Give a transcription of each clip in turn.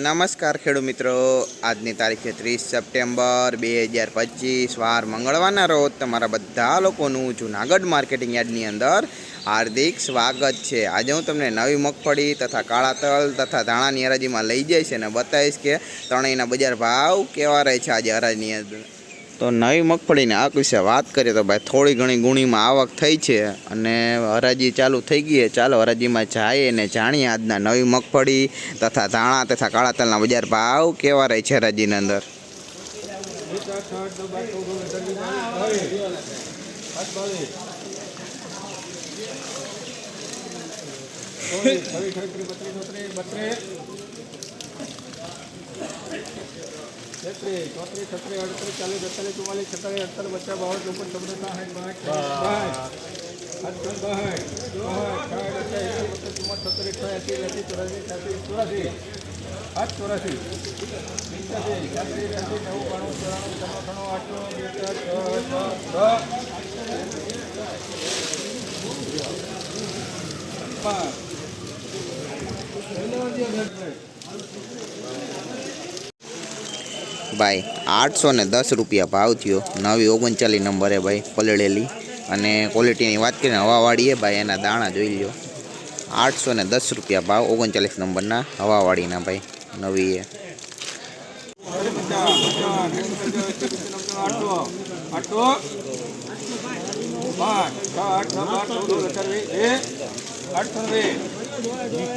નમસ્કાર ખેડૂત મિત્રો. આજની તારીખે ત્રીસ સપ્ટેમ્બર બે હજાર પચીસ, વાર મંગળવારના રોજ તમારા બધા લોકોનું જુનાગઢ માર્કેટિંગ યાર્ડની અંદર હાર્દિક સ્વાગત છે. આજે હું તમને નવી મગફળી તથા કાળા તલ તથા ધાણાની હરાજીમાં લઈ જઈશ અને બતાવીશ કે ત્રણેયના બજાર ભાવ કેવા રહે છે આજે હરાજીની અંદર. તો નવી મગફળીની આ વિશે વાત કરીએ તો ભાઈ થોડી ઘણી ગુણીમાં આવક થઈ છે અને હરાજી ચાલુ થઈ ગઈ ચાલો હરાજીમાં જાય અને જાણીએ આજના નવી મગફળી તથા ધાણા તથા કાળા તલના બજાર ભાવ કેવા રહે છે હરાજીની અંદર? છત્રીસ ચોત્રીસ છત્રીસ અડત્રીસ ચાલીસ બેતાલીસ ચુમ્માલીસ છેતાલીસ અડતાલીસ પચાસ બાવન ચોપન ચોપન સાઠ અડસઠ બાસઠ ચોસઠ સાઠ અઠ્યાસી એસી ચુમ્માર સત્તર અઠ્યાસી એસી ચોરાસી છ્યાસી ચોરાસી આઠ ચોરાસી પંચ્યાસી છ્યાસી છ્યાસી છ પાંચ ભાઈ આઠસો ને દસ રૂપિયા ભાવ થયો. નવી ઓગણચાલીસ નંબરે ભાઈ, પલળેલી. અને ક્વોલિટીની વાત કરીને હવાવાળીએ ભાઈ, એના દાણા જોઈ લ્યો. આઠસો ને દસ રૂપિયા ભાવ, ઓગણચાલીસ નંબરના હવાવાળીના ભાઈ નવી એ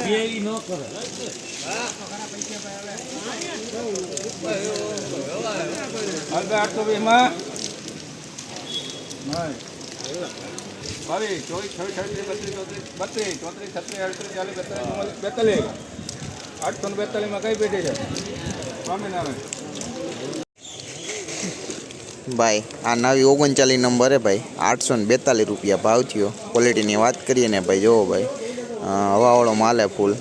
એ ને ભાઈ, આ નવી ઓગણચાલીસ નંબરે ભાઈ. આઠસો ને બેતાલીસ રૂપિયા ભાવ થયો. ક્વોલિટીની વાત કરીએ ને ભાઈ, જોવો ભાઈ. હવાવાળો માલે ફૂલ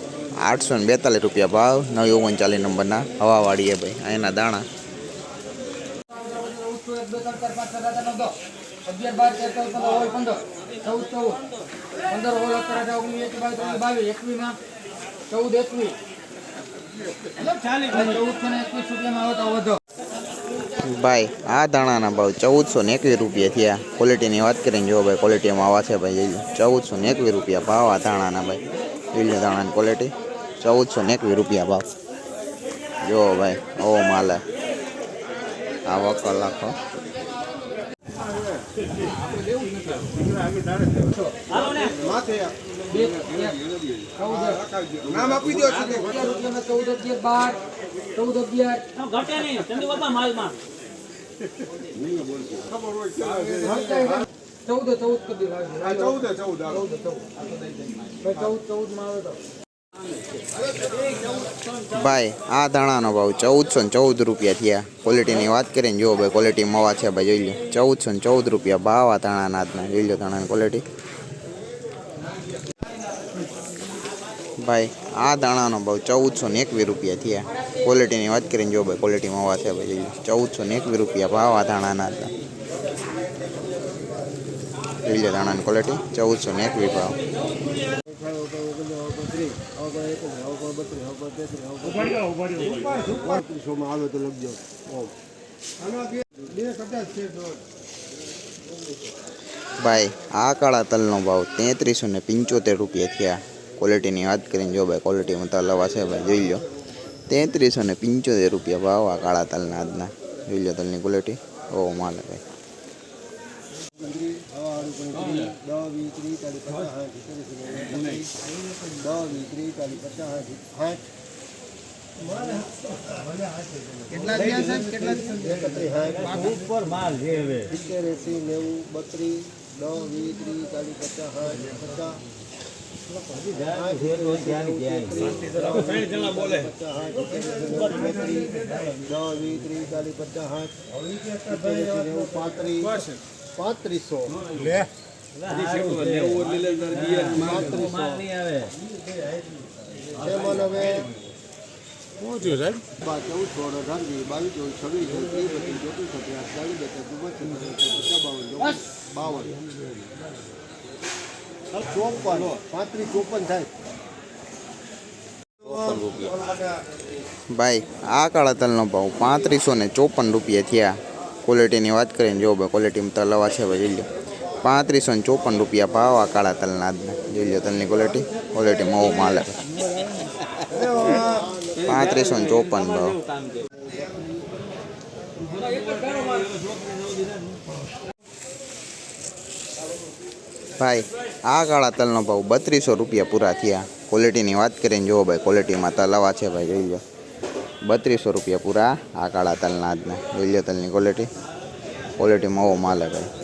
આઠસો ને બેતાલીસ રૂપિયા ભાવ, નવી ઓગણચાલીસ નંબરના હવાવાળીએ ભાઈ. આ એના દાણા અગિયાર બાર તેર ચૌદ પંદર ઓળ પંદર ચૌદ ચૌદ પંદર ઓળ અઢાર અઢાર ઓગણીસ એક બાવીસ ત્રેવીસ બાવીસ એકવીસમાં ચૌદ એકવીસ ચૌદ ને એકવીસ રૂપિયામાં આવતા વધો ભાઈ, આ દાણાના ભાવ ચૌદસો ને એકવીસ રૂપિયા થયા. ક્વોલિટીની વાત કરીને જો ભાઈ ક્વોલિટીમાં આવા છે ભાઈ. જોઈ લો ચૌદસો ને એકવીસ રૂપિયા ભાવ આ દાણાના ભાઈ. જોઈ લો દાણાની ક્વોલિટી ચૌદસો ને એકવીસ રૂપિયા ભાવ. જો ભાઈ, ઓ માલે. આ કલાકો ચૌદ નામ આપી દો ચૌદ અગિયાર બાર ચૌદ અગિયાર ઘટે નહીં ચંદુ બાપા માલમાં ચૌદ ચૌદ ચૌદ ચૌદ. ચૌદ ચૌદ ચૌદમાં આવે તો. ભાઈ, આ ધાણાનો ભાવ ચૌદસો ને ચૌદ રૂપિયા થયા. ક્વોલિટીની વાત કરીને જુઓ ભાઈ ક્વોલિટી મવા છે ભાઈ, જોઈ લો ચૌદસો ને ચૌદ રૂપિયા ભાવ આ ધાણાના આજના જોઈ લો ધાણાની ક્વોલિટી ભાઈ, આ દાણાનો ભાવ ચૌદસો ને એકવીસ રૂપિયા થયા. ક્વોલિટીની વાત કરીને જો ભાઈ ક્વોલિટી મવા છે ભાઈ, જોઈ લો ચૌદસો ને એકવીસ રૂપિયા ભાવ આ ધાણાના આજના જોઈ લો દાણાની ક્વોલિટી ચૌદસો ને એકવીસ ભાવ. પાંત્રીસોમાં આવે તો લખજો બે કદાચ છે ભાઈ, આ કાળા તલનો ભાવ તેત્રીસો ને પંચોતેર રૂપિયા થયા. ક્વોલિટીની વાત કરીને જો ભાઈ ક્વોલિટીમાં તલ આવા છે ભાઈ, જોઈ લો. તેત્રીસો ને પંચોતેર રૂપિયા ભાવ આ કાળા તલના આજના. જોઈ લો તલની ક્વોલિટી ઓ માલે ભાઈ. દસ વીસ ત્રીસ ચાલીસ પચાસ દસ વીસ ત્રીસ ચાલીસ પચાસ સાઠ કેટલા થયા સાહેબ? કેટલા ઉપર માલ છે હવે સિત્તેર એસી નેવું બત્રીસ દસ વીસ ત્રીસ ચાલીસ પચાસ સાઠ પચાસ પાંત્રીસો એમાં હવે બા ચૌદ સોળ અઢાર વીસ બાવીસ ચોવીસ છવ્વીસ ત્રીસ બત્રીસ ચોત્રીસ બાવન બાવન ચોપન. પાંત્રીસ ચોપન થાય. ભાઈ આ કાળા તલનો ભાવ પાંત્રીસો ને ચોપન રૂપિયા થયા. ક્વોલિટીની વાત કરીને જો ભાઈ ક્વોલિટીમાં તલ આવા છે ભાઈ, જોઈ લો પાંત્રીસો ને ચોપન રૂપિયા ભાવ આ કાળા તલના આજના. જોઈ લો તલની ક્વોલિટી ક્વોલિટી મહુ માલ. પાંત્રીસો ને ચોપન ભાવ. ભાઈ, આ કાળા તલનો ભાવ બત્રીસો રૂપિયા પૂરા થયા. ક્વોલિટીની વાત કરીને જુઓ ભાઈ ક્વોલિટીમાં તલ આવા છે ભાઈ, જોઈ લો બત્રીસો રૂપિયા પૂરા. આ કાળા તલના આજના જોઈ લો તલની ક્વોલિટી ક્વોલિટીમાં ઓવો માલ ભાઈ.